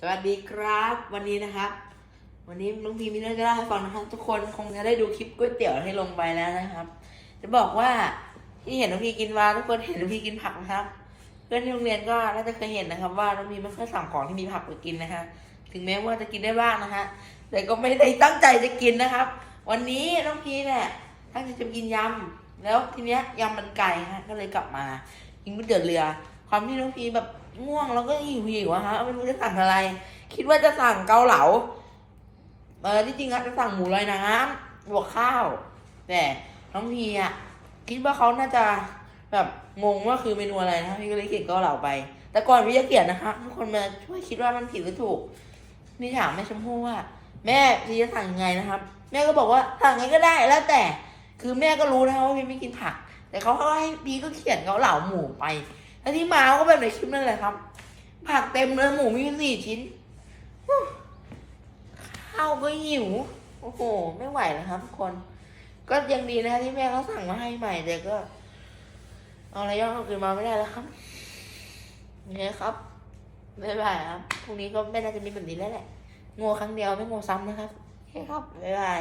สวัสดีครับ วันนี้นะครับ วันนี้น้องพีมีเรื่องจะเล่าให้ฟังนะครับ ทุกคนคงจะได้ดูคลิปก๋วยเตี๋ยวที่ลงไปแล้วนะครับ จะบอกว่าที่เห็นน้องพีกินมาทุกคนเห็นน้องพีกินผักนะครับ เพื่อนที่โรงเรียนก็น่าจะเคยเห็นนะครับ ว่าน้องพีไม่ค่อยสั่งของที่มีผักไปกินนะฮะถึงแม้ว่าจะกินได้บ้างนะฮะแต่ก็ไม่ได้ตั้งใจจะกินนะครับ วันนี้น้องพีเนี่ยตั้งใจจะกินยำแล้วทีเนี้ยยำมันไก่ฮะก็เลยกลับมากินก๋วยเตี๋ยวเรือ ความที่น้องพีแบบง่วงแล้วก็หิวหิวอะฮะไม่รู้จะสั่งอะไร คิดว่าจะสั่งเกาเหลาเออที่จริงอะจะสั่งหมูลอยน้ำบวกข้าว แต่น้องพีอะคิดว่าเขาน่าจะแบบงงว่าคือเมนูอะไรนะพี่ก็เลยเขียนเกาเหลาไป แต่ก่อนพี่จะเขียนนะคะทุกคนมาช่วยคิดว่ามันผิดหรือถูกพี่ถามแม่ชมพู่ว่า แม่พี่จะสั่งยังไงนะครับ แม่ก็บอกว่าสั่งไงก็ได้แล้วแต่คือแม่ก็รู้นะคะว่าพี่ไม่กินผัก แต่เขาก็ให้พี่ก็เขียนเกาเหลาหมูไป แล้วที่มาก็แบบในคลิปนั่นแหละครับ ผักเต็มเลยหมูมีสี่ชิ้น ข้าวก็หิว โอ้โห ไม่ไหวแล้วครับทุกคน ก็ยังดีนะที่แม่เขาสั่งมาให้ใหม่แต่ก็ เอาอะไรย่องเอาคืนมาไม่ได้แล้วครับเนี่ยครับบ๊ายบายครับพรุ่งนี้ก็ไม่น่าจะมีแบบนี้แล้วแหละโง่ครั้งเดียวไม่โง่ซ้ำนะครับโอเคครับบ๊ายบาย